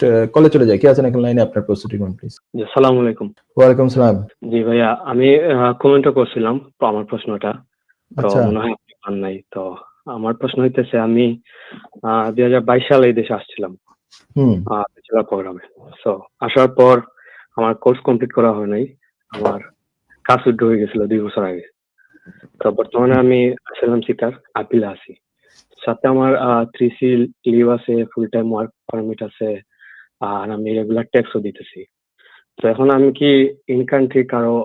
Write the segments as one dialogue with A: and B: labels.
A: Next কলে চলে যাই কে আছেন এখন লাইনে? আপনার প্রস্তুতি কোন প্লিজ
B: আসসালামু আলাইকুম।
A: ওয়ালাইকুম সালাম।
B: জি ভাইয়া আমি কমেন্টও করছিলাম আমার প্রশ্নটা। তো
A: আচ্ছা।
B: মনে হয় নাই। তো আমার প্রশ্ন হইতেছে আমি দুই হাজার বাইশ সালে এই দেশে আসছিলাম। ব্যাচেলার প্রোগ্রামে সো আসার পর আমার কোর্স কমপ্লিট করা হয় নাই। আমার কাজ উদ্র হয়ে গেছিল দুই বছর আগে। তো বর্তমানে আমি আসলাম শিকার আপিলে আছি। সাথে আমার থ্রি সি লিভ আছে ফুল টাইম ওয়ার্ক পারমিট আছে। আর আমি রেগুলার ট্যাক্সও দিতেছি। তো এখন আমি কি ইন কান্ট্রি কারও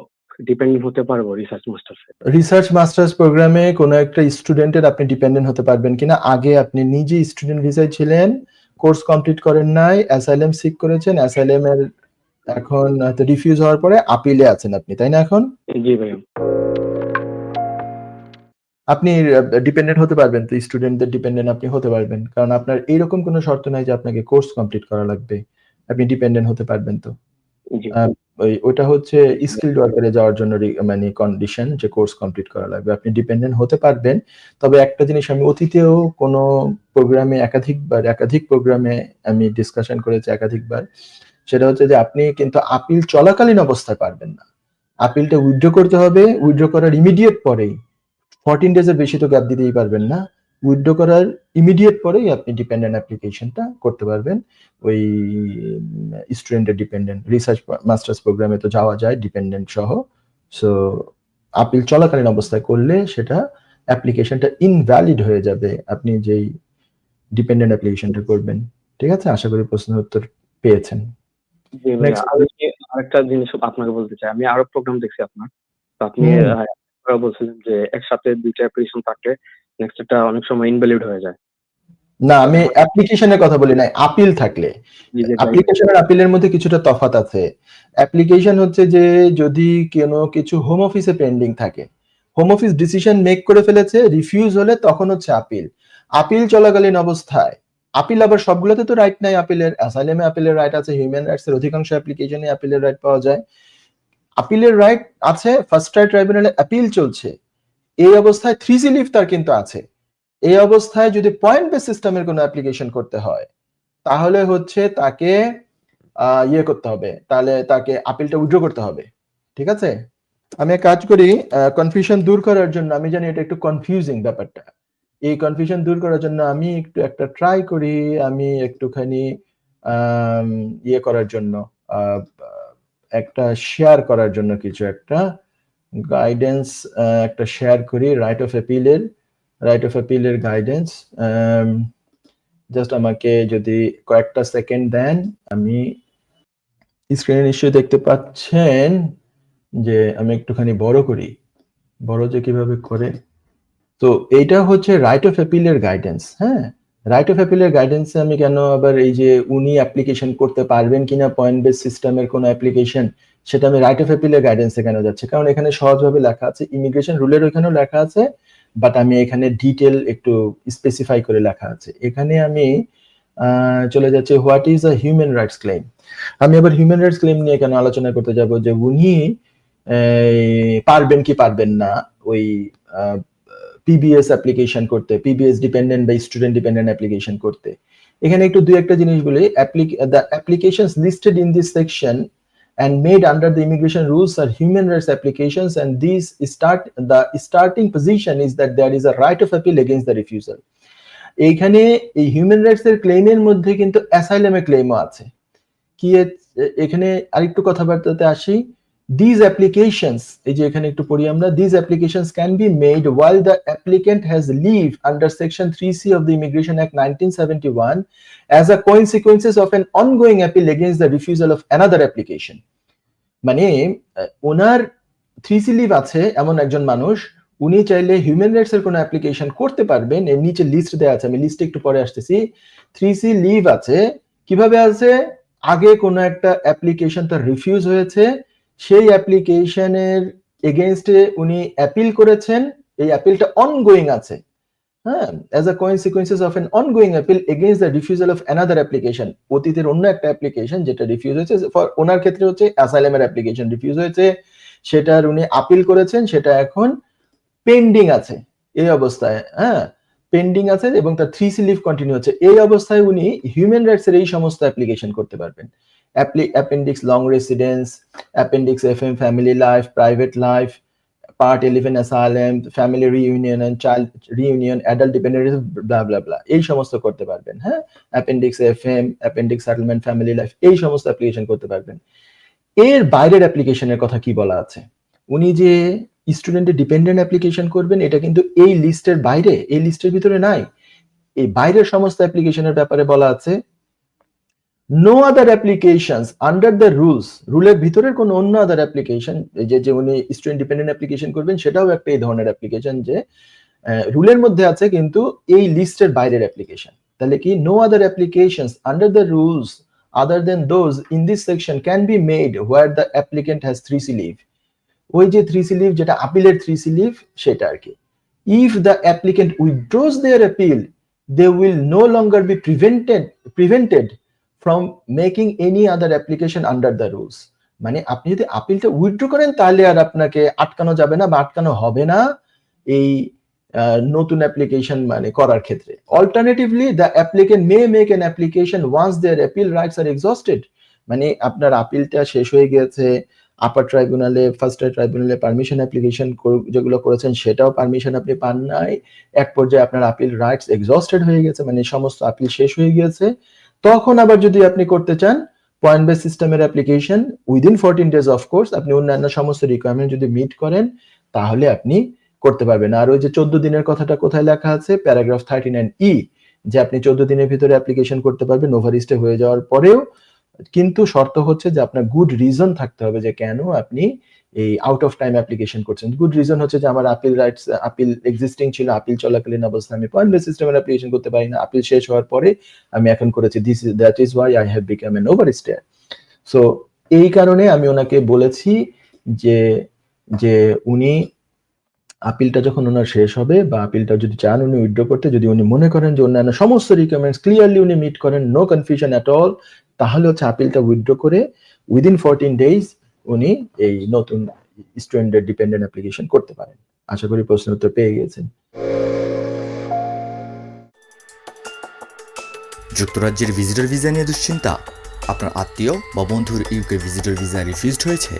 B: ডিপেন্ডেন্ট হতে পারব রিসার্চ মাস্টার্সে
A: রিসার্চ মাস্টার্স প্রোগ্রামে কোনো একটা স্টুডেন্টের আপনি ডিপেন্ডেন্ট হতে পারবেন কিনা? আগে আপনি নিজে স্টুডেন্ট ভিসায় ছিলেন কোর্স কমপ্লিট করেন নাই অ্যাসাইলেম সিক করেছেন অ্যাসাইলেম এর এখন রিফিউজ হওয়ার পরে আপিলে আছেন আপনি তাই না এখন?
B: জি ভাইয়া।
A: আপনি ডিপেন্ডেন্ট হতে পারবেন তো স্টুডেন্টদের ডিপেন্ডেন্ট আপনি হতে পারবেন। কারণ আপনার এইরকম কোনো শর্ত নাই যে আপনাকে কোর্স কমপ্লিট করা লাগবে। আপনি ডিপেন্ডেন্ট হতে পারবেন তো।
B: জি।
A: আহ, ওই ওটা হচ্ছে স্কিলড ওয়ার্কারে যাওয়ার জন্য মানে কন্ডিশন যে কোর্স কমপ্লিট করা লাগবে। আপনি ডিপেন্ডেন্ট হতে পারবেন তবে একটা জিনিস আমি অতীতেও কোনো প্রোগ্রামে একাধিকবার একাধিক প্রোগ্রামে আমি ডিসকাশন করেছি একাধিকবার। সেটা হচ্ছে যে আপনি কিন্তু আপিল চলাকালীন অবস্থায় পারবেন না। আপিলটা উইথড্র করতে হবে উইথড্র করার ইমিডিয়েট পরেই। ফোরটিন ডেজের বেশি তো গ্যাপ দিতেই পারবেন না। উইথড্র করার ইমিডিয়েট পরেই আপনি ডিপেন্ডেন্ট অ্যাপ্লিকেশনটা করতে পারবেন। ওই স্টুডেন্টের ডিপেন্ডেন্ট রিসার্চ মাস্টার্স প্রোগ্রামে তো যাওয়া যায় ডিপেন্ডেন্ট সহ। সো আপিল চলাকালীন অবস্থায় করলে সেটা অ্যাপ্লিকেশনটা ইনভ্যালিড হয়ে যাবে। আপনি যেই ডিপেন্ডেন্ট অ্যাপ্লিকেশনটা করবেন। ঠিক আছে? আশা করি প্রশ্নের উত্তর পেয়েছেন।
B: আরেকটা জিনিস আপনাকে বলতে চাই। আমি আরও প্রোগ্রাম দেখছি আপনার। আপনি
A: হুম।
B: বলছিলেন যে একসাথে দুইটা অ্যাপ্লিকেশন থাকলে নেক্সটটা অনেক সময় ইনভ্যালিড হয়ে যায়
A: না আমি অ্যাপ্লিকেশনের কথা বলি নাই আপিল থাকলে। অ্যাপ্লিকেশন আর আপিলের মধ্যে কিছুটা তফাৎ আছে অ্যাপ্লিকেশন হচ্ছে যে যদি কোনো কিছু হোম অফিসে পেন্ডিং থাকে হোম অফিস ডিসিশন মেক করে ফেলেছে রিফিউজ হলে তখন হচ্ছে আপিল আপিল চলাকালীন অবস্থায় আপিল আবার সবগুলোতে তো রাইট নাই আপিলের অ্যাসাইলেমে আপিলের রাইট আছে হিউম্যান রাইটস এর অধিকাংশ অ্যাপ্লিকেশনে আপিলের রাইট পাওয়া যায় আপিলের রাইট আছে ফার্স্ট রাইট ট্রাইব্যুনালে আপিল চলছে। এই অবস্থায় থ্রি সি লিভ তার কিন্তু আছে। এই অবস্থায় যদি পয়েন্ট বেস সিস্টেমের কোনো অ্যাপ্লিকেশন করতে হয়, তাহলে হচ্ছে তাকে ইয়ে করতে হবে। তাহলে তাকে আপিলটা উইথড্র করতে হবে। ঠিক আছে? আমি কাজ করি কনফিউশন দূর করার জন্য, আমি জানি এটা একটু কনফিউজিং ব্যাপারটা। এই কনফিউশন দূর করার জন্য আমি একটু একটা ট্রাই করি, আমি একটুখানি ইয়ে করার জন্য একটা শেয়ার করার জন্য কিছু একটা গাইডেন্স একটা শেয়ার করি রাইট অফ অ্যাপিলের রাইট অফ অ্যাপিলের গাইডেন্স জাস্ট আমাকে যদি কয়েকটা সেকেন্ড দেন, আমি স্ক্রিনে নিশ্চয়ই দেখতে পাচ্ছেন যে আমি একটুখানি বড় করি। বড় যে কীভাবে করে? তো এইটা হচ্ছে রাইট অফ অ্যাপিলের গাইডেন্স হ্যাঁ? রাইট অফ অ্যাপিলের গাইডেন্সে আমি কেন আবার এই যে উনি অ্যাপ্লিকেশন করতে পারবেন কিনা পয়েন্ট বেস সিস্টেমের কোনো অ্যাপ্লিকেশন সেটা আমি রাইট অফ অ্যাপিলের গাইডেন্সে কেন যাচ্ছে? কারণ এখানে সহজভাবে লেখা আছে ইমিগ্রেশন রুলের ওইখানেও লেখা আছে বাট আমি এখানে ডিটেল একটু স্পেসিফাই করে লেখা আছে। এখানে আমি চলে যাচ্ছে what is a human rights claim আমি আবার হিউম্যান রাইটস ক্লেম নিয়ে কেন আলোচনা করতে যাব? যে উনি পারবেন কি পারবেন না, ওই পিবিএস অ্যাপ্লিকেশন করতে পিবিএস ডিপেন্ডেন্ট বা স্টুডেন্ট ডিপেন্ডেন্ট অ্যাপ্লিকেশন করতে। এখানে একটু দুই একটা জিনিস বলি the applications listed in this section and made under the immigration rules are human rights applications and these start, the starting position is that there is a right of appeal against the refusal এইখানে এই human rights এর ক্লেমের মধ্যে কিন্তু অ্যাসাইলামের ক্লেমও আছে। কি এখানে আরেকটু কথাবার্তাতে আসি। দিজ অ্যাপ্লিকেশনস এই যে এখানে একটু পড়ি আমরা be made while the applicant has leave under section three C of the immigration act nineteen seventy one as a consequences of an ongoing appeal against the refusal of another application. মানে ওনার three C leave আছে এমন একজন মানুষ, উনি চাইলে human rights এর কোনো application করতে পারবেন। এর নিচে লিস্ট দেওয়া আছে, আমি লিস্টে একটু পরে আসতেছি। থ্রি সি লিভ আছে। কীভাবে আছে? আগে কোনো একটা অ্যাপ্লিকেশন তার রিফিউজ হয়েছে। সেই অ্যাপ্লিকেশনের এগেনস্টে উনি অ্যাপিল করেছেন, এই অ্যাপিলটা অনগোয়িং আছে। হ্যাঁ as a consequences of an ongoing appeal against the refusal of another application অতীতের অন্য একটা অ্যাপ্লিকেশন যেটা রিফিউজ হয়েছে, for ওনার ক্ষেত্রে হচ্ছে অ্যাসাইলামের অ্যাপ্লিকেশন রিফিউজ হয়েছে, সেটার উনি আপিল করেছেন, সেটা এখন পেন্ডিং আছে, এই অবস্থায় হ্যাঁ পেন্ডিং আছে এবং তার থ্রি সি লিভ কন্টিনিউ হচ্ছে। এই অবস্থায় উনি হিউম্যান রাইটস এর এই সমস্ত অ্যাপ্লিকেশন করতে পারবেন। Long residence appendix F M family life private life part eleven asylum family reunion and child reunion adult dependent blah blah blah এই সমস্ত করতে পারবেন হ্যাঁ? F M appendix settlement family life এই সমস্ত অ্যাপ্লিকেশন করতে পারবেন। এর বাইরের অ্যাপ্লিকেশনের কথা কি বলা আছে? উনি যে স্টুডেন্টের ডিপেন্ডেন্ট অ্যাপ্লিকেশন করবেন, এটা কিন্তু এই লিস্টের বাইরে, এই লিস্টের ভিতরে নাই। এই বাইরের সমস্ত অ্যাপ্লিকেশনের ব্যাপারে বলা আছে no other applications under the rules রুলের ভিতরের কোন অন্য আদার অ্যাপ্লিকেশন যে যে উনি স্টুডেন্ট ডিপেন্ডেন্ট অ্যাপ্লিকেশন করবেন, সেটাও একটা এই ধরনের অ্যাপ্লিকেশন যে রুলের মধ্যে আছে কিন্তু এই লিস্টের বাইরের অ্যাপ্লিকেশন তাহলে কি no other applications under the rules other than those in this section can be made where the applicant has three C leave ওই যে থ্রি সি লিভ যেটা আপিলের থ্রি সি লিভ সেটা আর কি। If the applicant withdraws their appeal they will no longer be prevented prevented from making any other application under the rules মানে আপনি যদি আপিলটা উইথড্র করেন, তাহলে আর আপনাকে আটকানো যাবে না বা আটকানো হবে না এই নতুন অ্যাপ্লিকেশন মানে করার ক্ষেত্রে। Alternatively the applicant may make an application once their appeal rights are exhausted মানে আপনার আপিলটা শেষ হয়ে গেছে আপার ট্রাইব্যুনালে ফার্স্ট ট্রাইব্যুনালে পারমিশন অ্যাপ্লিকেশন যেগুলো করেছেন, সেটাও পারমিশন আপনি পান নাই। এক পর্যায়ে আপনার আপিল রাইটস এক্সস্টেড হয়ে গেছে মানে সমস্ত আপিল শেষ হয়ে গিয়েছে তখন আবার যদি আপনি করতে চান পয়েন্ট বেস সিস্টেমের application within fourteen days of course আপনি অন্যান্য সমস্ত রিকোয়ারমেন্ট যদি মিট করেন, তাহলে আপনি করতে পারবেন। আর ওই যে চোদ্দ দিনের কথাটা কোথায় লেখা আছে? প্যারাগ্রাফ থার্টি নাইন ই যে আপনি চোদ্দ দিনের ভিতরে অ্যাপ্লিকেশন করতে পারবেন ওভার স্টে হয়ে যাওয়ার পরেও কিন্তু শর্ত হচ্ছে যে আপনার গুড রিজন থাকতে হবে যে কেন আপনি এই আউট অফ টাইম অ্যাপ্লিকেশন করছেন। গুড রিজন হচ্ছে যে আমার আপিল রাইটস আপিল এক্সিস্টিং ছিল আপিল চলাকালীন অবস্থায় আমি পয়েন্ট বেস সিস্টেমের অ্যাপ্লিকেশন করতে পারি না। আপিল শেষ হওয়ার পরে আমি এখন করেছি। This that is why I have become an over so সো এই কারণে আমি ওনাকে বলেছি যে যে উনি আপিলটা যখন ওনার শেষ হবে বা আপিলটা যদি চান উনি উইথড্র করতে, যদি উনি মনে করেন যে অন্যান্য সমস্ত রিকোয়ারমেন্টস ক্লিয়ারলি উনি মিট করেন নো কনফিউশন অ্যাট অল তাহলে হচ্ছে আপিলটা উইথড্র করে উইদিন ফোরটিন ডেজ উনি এই নতুন স্টুডেন্টের ডিপেন্ডেন্ট অ্যাপ্লিকেশন করতে পারেন। আশা করি প্রশ্ন উত্তর পেয়ে গেছেন
C: যুক্তরাজ্যের ভিজিটর ভিসা নিয়ে দুশ্চিন্তা? আপনার আত্মীয় বা বন্ধুর ইউকে ভিজিটর ভিসা রিফিউজড হয়েছে?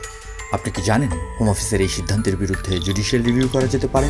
C: আপনি কি জানেন হোম অফিসের এই সিদ্ধান্তের বিরুদ্ধে জুডিশিয়াল রিভিউ করা যেতে পারে?